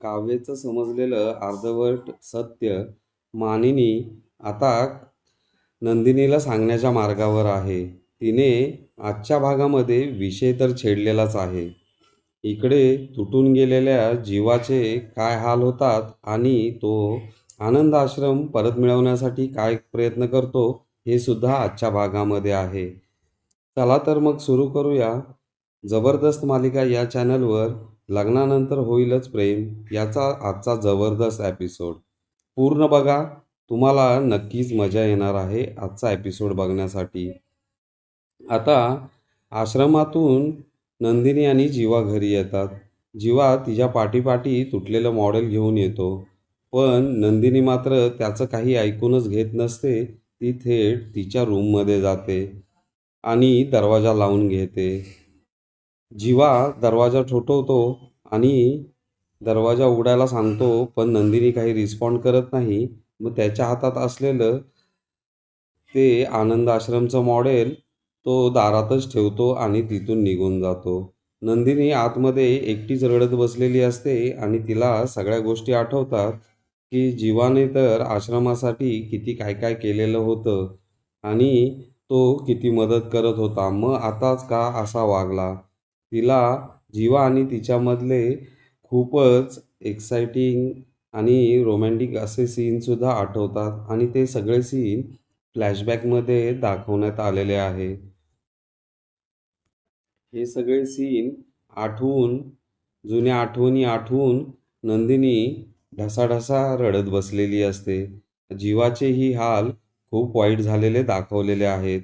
काव्याचं समजलेलं अर्धवट सत्य मानिनी आता नंदिनीला सांगण्याच्या मार्गावर आहे. तिने आजच्या भागामध्ये विषय तर छेडलेलाच आहे. इकडे तुटून गेलेल्या जीवाचे काय हाल होतात आणि तो आनंद आश्रम परत मिळवण्यासाठी काय प्रयत्न करतो हे सुद्धा आजच्या भागामध्ये आहे. चला तर मग सुरू करूया. जबरदस्त मालिका या चॅनलवर लग्नानंतर होईलच प्रेम याचा आजचा जबरदस्त एपिसोड पूर्ण बघा तुम्हाला नक्कीच मजा येणार आहे आजचा एपिसोड बघण्यासाठी. आता आश्रमातून नंदिनी आणि जीवा घरी येतात. जीवा तिच्या पाठीपाठी तुटलेलं मॉडेल घेऊन येतो. पण नंदिनी मात्र त्याचं काही ऐकूनच घेत नसते. ती थेट तिच्या रूममध्ये जाते आणि दरवाजा लावून घेते. जीवा दरवाजा ठोठवतो आणि दरवाजा उघडायला सांगतो पण नंदिनी काही रिस्पॉन्ड करत नाही. मग त्याच्या हातात असलेलं ते आनंद आश्रमचं मॉडेल तो दारातच ठेवतो आणि तिथून निघून जातो. नंदिनी आतमध्ये एकटीच रडत बसलेली असते आणि तिला सगळ्या गोष्टी आठवतात की जीवाने तर आश्रमासाठी किती काय काय केलेलं होतं आणि तो किती मदत करत होता. मग आताच का असा वागला? तिला जीवा आणि तिच्यामधले खूपच एक्साइटिंग आणि रोमॅन्टिक असे सीनसुद्धा आठवतात आणि ते सगळे सीन फ्लॅशबॅकमध्ये दाखवण्यात आलेले आहे. हे सगळे सीन आठवून जुन्या आठवणी आठवून नंदिनी ढसाढसा रडत बसलेली असते. जीवाचेही हाल खूप वाईट झालेले दाखवलेले आहेत.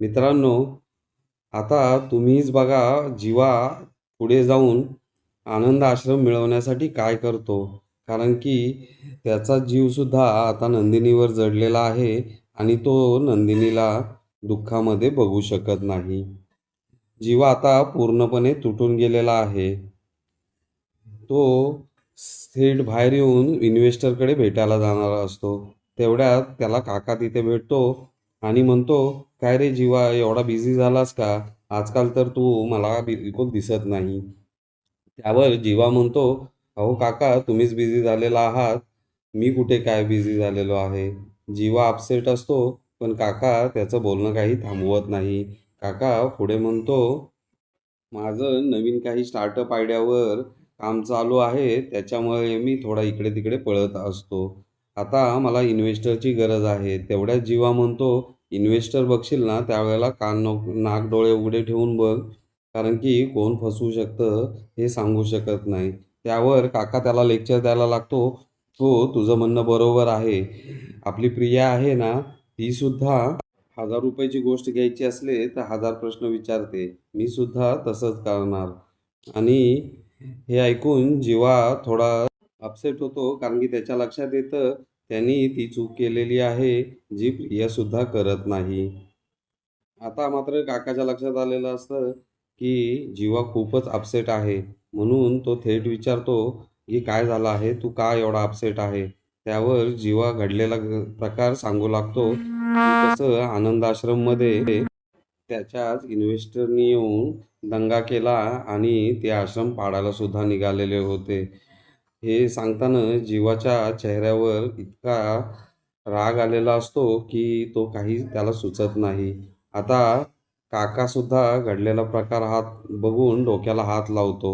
मित्रांनो आता तुम्हीच बघा जीवा पुढे जाऊन आनंद आश्रम मिळवण्यासाठी काय करतो. कारण की त्याचा जीवसुद्धा आता नंदिनीवर जडलेला आहे आणि तो नंदिनीला दुःखामध्ये बघू शकत नाही. जीवा आता पूर्णपणे तुटून गेलेला आहे. तो थेट बाहेर येऊन इन्व्हेस्टरकडे भेटायला जाणारा असतो. तेवढ्यात त्याला काका तिथे भेटतो आणि म्हणतो काय रे जीवा एवढा बिझी झालास का? आजकाल तर तू मला बिलकुल दिसत नाही. त्यावर जीवा म्हणतो अहो काका तुम्हीच बिझी झालेला आहात. मी कुठे काय बिझी झालेलो आहे? जीवा अपसेट असतो पण काका त्याचं बोलणं काही थांबवत नाही. काका पुढे म्हणतो माझं नवीन काही स्टार्टअप आयडियावर काम चालू आहे. त्याच्यामुळे मी थोडा इकडे तिकडे पळत असतो. आता मला इन्व्हेस्टरची गरज आहे. तेवढ्याच जीवा म्हणतो इन्व्हेस्टर बघशील ना त्यावेळेला कान नो- नाक डोळे उघडे ठेवून बघ. कारण की कोण फसवू शकतं हे सांगू शकत नाही. त्यावर काका त्याला लेक्चर द्यायला लागतो. हो तुझं म्हणणं बरोबर आहे. आपली प्रिया आहे ना ती सुद्धा हजार रुपयाची गोष्ट घ्यायची असले तर हजार प्रश्न विचारते. मी सुद्धा तसंच करणार. आणि हे ऐकून जीवा थोडा अपसेट होतो कारण की त्याच्या लक्षात येतं त्यांनी ती चूक केलेली आहे जी प्रियासुद्धा करत नाही. आता मात्र काकाच्या लक्षात आलेलं असतं की जीवा खूपच अपसेट आहे. म्हणून तो थेट विचारतो की काय झालं आहे? तू का एवढा अपसेट आहे? त्यावर जीवा घडलेला प्रकार सांगू लागतो कसं आनंदाश्रममध्ये त्याच्याच इन्व्हेस्टरनी येऊन दंगा केला आणि ते आश्रम पाडायला सुद्धा निघालेले होते. हे सांगताना जीवाच्या चेहऱ्यावर इतका राग आलेला असतो की तो काही त्याला सुचत नाही. आता काकासुद्धा घडलेला प्रकार हात बघून डोक्याला हात लावतो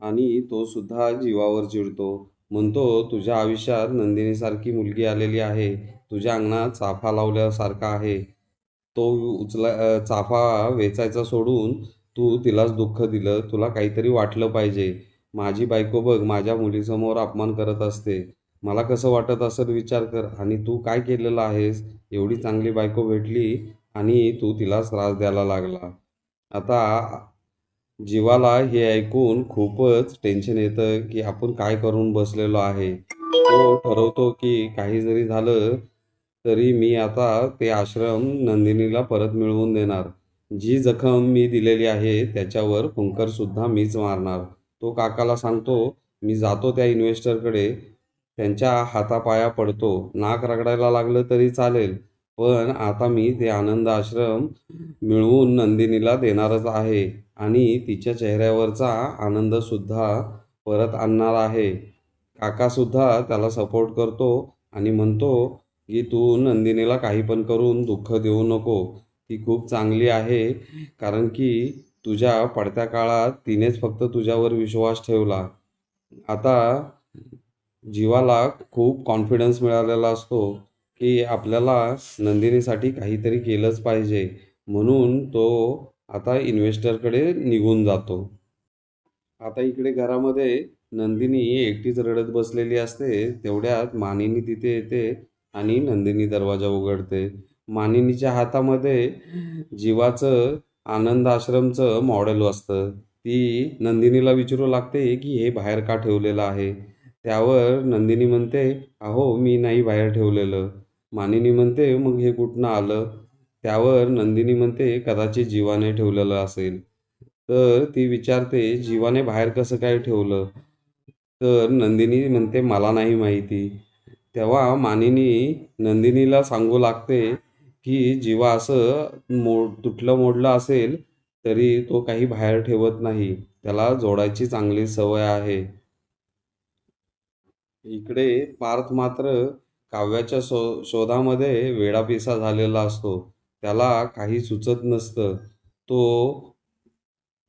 आणि तो सुद्धा जीवावर चिडतो. म्हणतो तुझ्या आयुष्यात नंदिनीसारखी मुलगी आलेली आहे. तुझ्या अंगणात चाफा लावल्यासारखा आहे. तो उचला चाफा वेचायचा सोडून तू तिलाच दुःख दिलं. तुला काहीतरी वाटलं पाहिजे. माझी बायको बघ माझ्या मुलीसमोर अपमान करत असते. मला कसं वाटत असेल विचार कर. आणि तू काय केलेलं आहेस? एवढी चांगली बायको भेटली आणि तू तिलाच त्रास द्यायला लागला. आता जीवाला हे ऐकून खूपच टेन्शन येतं की आपण काय करून बसलेलो आहे. तो ठरवतो की काही जरी झालं तरी मी आता ते आश्रम नंदिनीला परत मिळवून देणार. जी जखम मी दिलेली आहे त्याच्यावर फुंकरसुद्धा मीच मारणार. तो काकाला सांगतो मी जातो त्या इन्व्हेस्टरकडे त्यांच्या हातापाया पडतो. नाक रगडायला लागलं तरी चालेल. पण आता मी ते आनंद आश्रम मिळवून नंदिनीला देणारच आहे आणि तिच्या चेहऱ्यावरचा आनंदसुद्धा परत आणणार आहे. काकासुद्धा त्याला सपोर्ट करतो आणि म्हणतो की तू नंदिनीला काही पण करून दुःख देऊ नको. ती खूप चांगली आहे. कारण की तुझ्या पडत्या काळात तिनेच फक्त तुझ्यावर विश्वास ठेवला. आता जीवाला खूप कॉन्फिडन्स मिळालेला असतो की आपल्याला नंदिनीसाठी काहीतरी केलंच पाहिजे. म्हणून तो आता इन्व्हेस्टरकडे निघून जातो. आता इकडे घरामध्ये नंदिनी एकटीच रडत बसलेली असते. तेवढ्यात मानिनी तिथे येते आणि नंदिनी दरवाजा उघडते. मानिनीच्या हातामध्ये जीवाचं आनंद आश्रमचं मॉडेल असतं. ती नंदिनीला विचारू लागते की हे बाहेर का ठेवलेलं आहे? त्यावर नंदिनी म्हणते अहो मी नाही बाहेर ठेवलेलं. मानिनी म्हणते मग हे कुठनं आलं? त्यावर नंदिनी म्हणते कदाचित जीवाने ठेवलेलं असेल. तर ती विचारते जीवाने बाहेर कसं काय ठेवलं? तर नंदिनी म्हणते मला नाही माहिती. तेव्हा मानिनी नंदिनीला सांगू लागते की जीवा असं मोड तुटलं मोडलं असेल तरी तो काही बाहेर ठेवत नाही. त्याला जोडायची चांगली सवय आहे. इकडे पार्थ मात्र काव्याच्या शो शोधामध्ये वेडापिसा झालेला असतो. त्याला काही सुचत नसतं. तो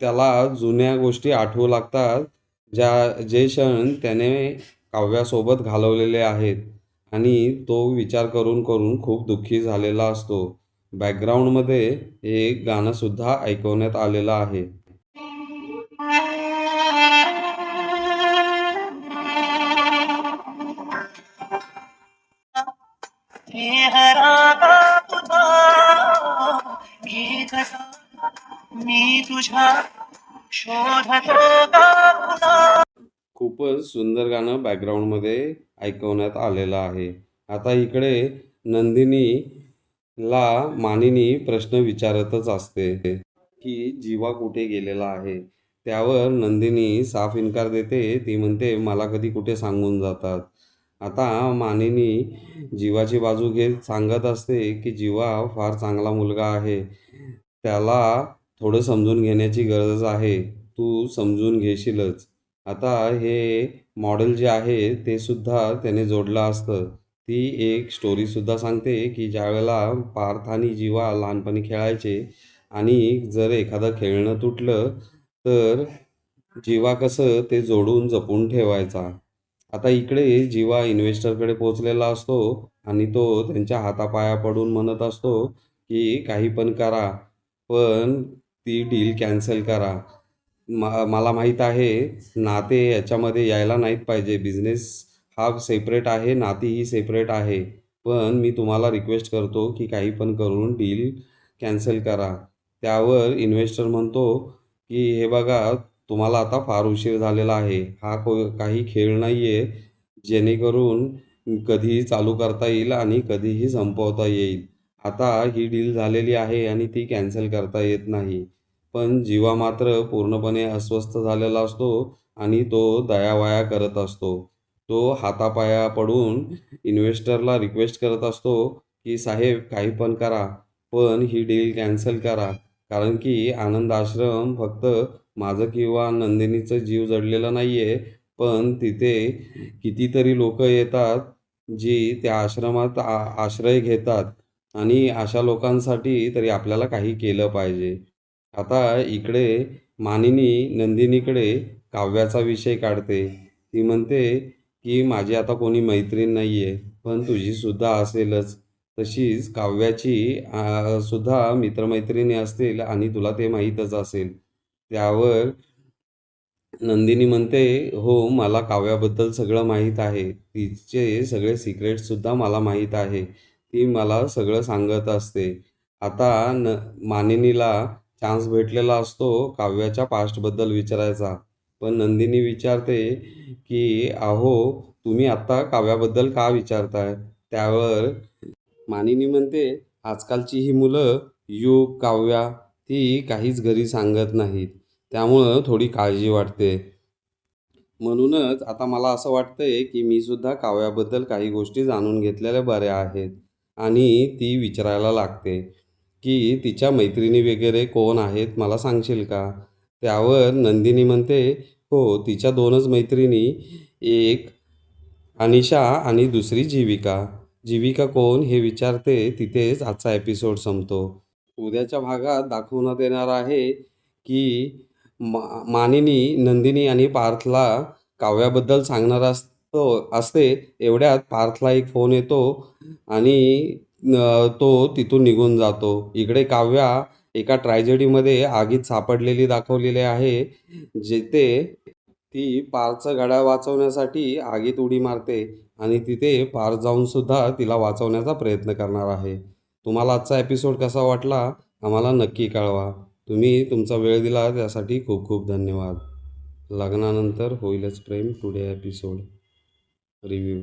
त्याला जुन्या गोष्टी आठवू लागतात ज्या जे क्षण त्याने काव्यासोबत घालवलेले आहेत. आणि तो विचार करून करून खूप दुःखी झालेला असतो. बॅकग्राऊंडमध्ये एक गाणंसुद्धा ऐकवण्यात आलेलं आहे. मी तुझ्या शोधतो खूपच सुंदर गाणं बॅकग्राऊंडमध्ये ऐकवण्यात आलेलं आहे. आता इकडे नंदिनीला मानिनी प्रश्न विचारतच असते की जीवा कुठे गेलेला आहे त्यावर नंदिनी साफ इन्कार देते. ती म्हणते मला कधी कुठे सांगून जातात आता मानिनी जीवाची बाजू घेत सांगत असते की जीवा फार चांगला मुलगा आहे. त्याला थोडं समजून घेण्याची गरज आहे. तू समजून घेशीलच. आता हे मॉडेल जे आहे ते सुद्धा त्याने जोडलं असतं. ती एक स्टोरीसुद्धा सांगते की ज्यावेळेला पार्थ आणि जीवा लहानपणी खेळायचे आणि जर एखादं खेळणं तुटलं तर जीवा कसं ते जोडून जपून ठेवायचा. आता इकडे जीवा इन्व्हेस्टरकडे पोचलेला असतो आणि तो त्यांच्या हातापाया पडून म्हणत असतो की काही पण करा पण ती डील कॅन्सल करा. मा मला माहीत आहे नाते याच्यामध्ये यायला नाहीत पाहिजे. बिझनेस हा सेपरेट आहे नाती ही सेपरेट आहे. पण मी तुम्हाला रिक्वेस्ट करतो की काही पण करून डील कॅन्सल करा. त्यावर इन्व्हेस्टर म्हणतो की हे बघा तुम्हाला आता फार उशीर झालेला आहे. हा को काही खेळ नाही आहे जेणेकरून कधीही चालू करता येईल आणि कधीही संपवता येईल. आता ही डील झालेली आहे आणि ती कॅन्सल करता येत नाही. पण जीवा मात्र पूर्णपणे अस्वस्थ झालेला असतो आणि तो दयावाया करत असतो. तो हातापाया पडून इन्व्हेस्टरला रिक्वेस्ट करत असतो की साहेब काही पण करा पण ही डील कॅन्सल करा. कारण की आनंद आश्रम फक्त माझं किंवा नंदिनीचं जीव जडलेलं नाही आहे पण तिथे कितीतरी लोक येतात जी त्या आश्रमात आ आश्रय घेतात आणि अशा लोकांसाठी तरी आपल्याला काही केलं पाहिजे. आता इकडे मानिनी नंदिनीकडे काव्याचा विषय काढते. ती म्हणते की माझी आता कोणी मैत्रीण नाही आहे पण तुझीसुद्धा असेलच. तशीच काव्याची सुद्धा मित्रमैत्रिणी असतील आणि तुला ते माहीतच असेल. त्यावर नंदिनी म्हणते हो मला काव्याबद्दल सगळं माहीत आहे. तिचे सगळे सिक्रेटसुद्धा मला माहीत आहे. ती मला सगळं सांगत असते. आता न मानिनीला चान्स भेटलेला असतो काव्याच्या पास्टबद्दल विचारायचा. पण नंदिनी विचारते की अहो तुम्ही आत्ता काव्याबद्दल का विचारताय? त्यावर मानिनी म्हणते आजकालची ही मुलं युग काव्या ती काहीच घरी सांगत नाहीत. त्यामुळं थोडी काळजी वाटते. म्हणूनच आता मला असं वाटतंय की मी सुद्धा काव्याबद्दल काही गोष्टी जाणून घेतलेल्या बऱ्या आहेत आणि ती विचारायला लागते. की तिच्या मैत्रिणी वगैरे कोण आहेत मला सांगशील का? त्यावर नंदिनी म्हणते हो तिच्या दोनच मैत्रिणी एक अनिशा आणि दुसरी जीविका. जीविका कोण हे विचारते तिथेच आजचा एपिसोड संपतो. उद्याच्या भागात दाखवण्यात येणार आहे की मा मानिनी नंदिनी आणि पार्थला काव्याबद्दल सांगणार असतो असते एवढ्यात पार्थला एक फोन येतो आणि तो तिथून निघून जातो. इकडे काव्या एका ट्रॅजेडीमध्ये आगीत सापडलेली दाखवलेली आहे जेथे ती पारचं घड्याळ वाचवण्यासाठी आगीत उडी मारते आणि तिथे पार जाऊन सुद्धा तिला वाचवण्याचा प्रयत्न करणार आहे. तुम्हाला आजचा एपिसोड कसा वाटला? आम्हाला नक्की कळवा. तुम्ही तुमचा वेळ दिला त्यासाठी खूप खूप धन्यवाद. लग्नानंतर होईलच प्रेम टुडे एपिसोड रिव्ह्यू